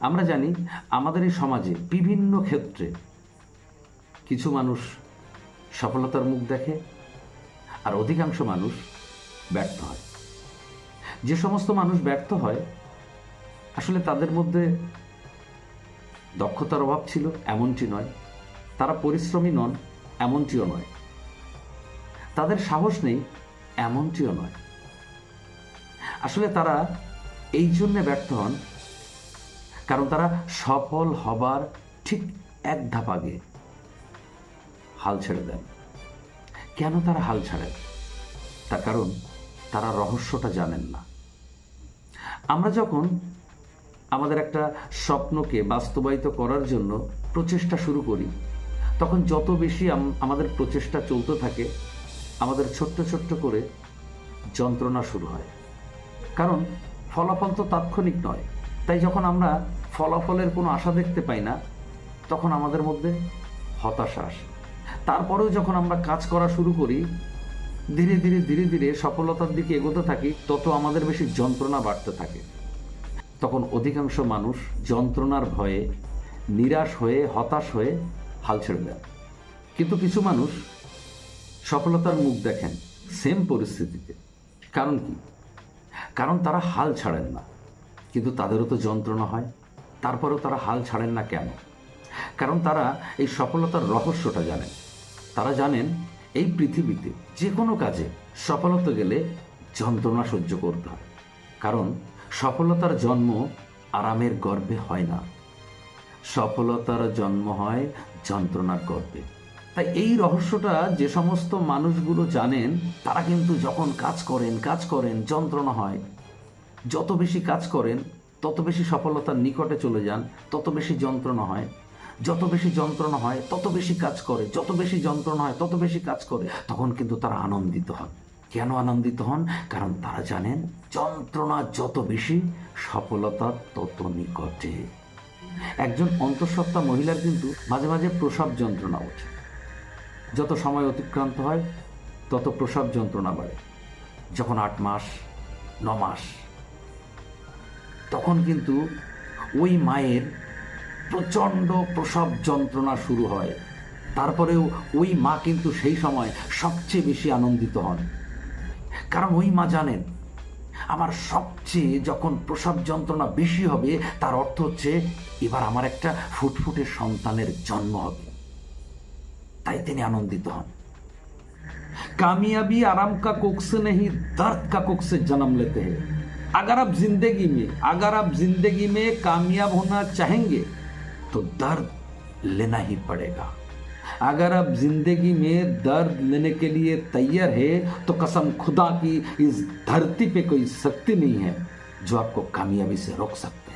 আমরা জানি আমাদের এই সমাজে বিভিন্ন ক্ষেত্রে কিছু মানুষ সফলতার মুখ দেখে আর অধিকাংশ মানুষ ব্যর্থ হয়। যে সমস্ত মানুষ ব্যর্থ হয়, আসলে তাদের মধ্যে দক্ষতার অভাব ছিল, এমনটি নয়। তারা পরিশ্রমী নন, এমনটিও নয়। তাদের সাহস নেই, এমনটিও নয়। আসলে তারা এই জন্যে ব্যর্থ হন কারণ তারা সফল হবার ঠিক এক ধাপ আগে হাল ছেড়ে দেন। কেন তারা হাল ছাড়েন? তার কারণ তারা রহস্যটা জানেন না। আমরা যখন আমাদের একটা স্বপ্নকে বাস্তবায়িত করার জন্য প্রচেষ্টা শুরু করি, তখন যত বেশি আমাদের প্রচেষ্টা চলতে থাকে, আমাদের ছোট্ট ছোট্ট করে যন্ত্রণা শুরু হয়। কারণ ফলাফল তো তাৎক্ষণিক নয়। তাই যখন আমরা ফলাফলের কোনো আশা দেখতে পাই না, তখন আমাদের মধ্যে হতাশা আসে। তারপরেও যখন আমরা কাজ করা শুরু করি, ধীরে ধীরে ধীরে ধীরে সফলতার দিকে এগোতে থাকি, তত আমাদের বেশি যন্ত্রণা বাড়তে থাকে। তখন অধিকাংশ মানুষ যন্ত্রণার ভয়ে, নিরাশ হয়ে, হতাশ হয়ে হাল ছেড়ে দেন কিন্তু কিছু মানুষ সফলতার মুখ দেখেন সেম পরিস্থিতিতে। কারণ কি? কারণ তারা হাল ছাড়েন না। কিন্তু তাদেরও তো যন্ত্রণা হয়। তারপরেও তারা হাল ছাড়েন না কেন? কারণ তারা এই সফলতার রহস্যটা জানেন। তারা জানেন, এই পৃথিবীতে যে কোনো কাজে সফলতা গেলে যন্ত্রণা সহ্য করতে হয়। কারণ সফলতার জন্ম আরামের গর্ভে হয় না। সফলতার জন্ম হয় যন্ত্রণার গর্ভে। তাই এই রহস্যটা যে সমস্ত মানুষগুলো জানেন, তারা কিন্তু যখন কাজ করেন কাজ করেন, যন্ত্রণা হয়। যত বেশি কাজ করেন তত বেশি সফলতার নিকটে চলে যান, তত বেশি যন্ত্রণা হয়। যত বেশি যন্ত্রণা হয়, তত বেশি কাজ করে। যত বেশি যন্ত্রণা হয়, তত বেশি কাজ করে। তখন কিন্তু তারা আনন্দিত হন। কেন আনন্দিত হন? কারণ তারা জানেন, যন্ত্রণা যত বেশি, সফলতা তত নিকটে। একজন অন্তঃসত্ত্বা মহিলার কিন্তু মাঝে মাঝে প্রসব যন্ত্রণা ওঠে। যত সময় অতিক্রান্ত হয়, তত প্রসব যন্ত্রণা বাড়ে। যখন আট মাস, ন মাস তখন কিন্তু ওই মায়ের প্রচণ্ড প্রসব যন্ত্রণা শুরু হয়। তারপরেও ওই মা কিন্তু সেই সময় সবচেয়ে বেশি আনন্দিত হন। কারণ ওই মা জানেন, আমার সবচেয়ে যখন প্রসব যন্ত্রণা বেশি হবে, তার অর্থ হচ্ছে এবার আমার একটা ফুটফুটে সন্তানের জন্ম হবে। তাই তিনি আনন্দিত হন। কামিয়াবি আরাম কা কোকসে নেহি, দর্দ কা কোকসে জন্ম লেতে হয় अगर आप ज़िंदगी में, अगर आप ज़िंदगी में कामयाब होना चाहेंगे तो दर्द लेना ही पड़ेगा। अगर आप ज़िंदगी में दर्द लेने के लिए तैयार है तो कसम खुदा की इस धरती पे कोई शक्ति नहीं है जो आपको कामयाबी से रोक सकती।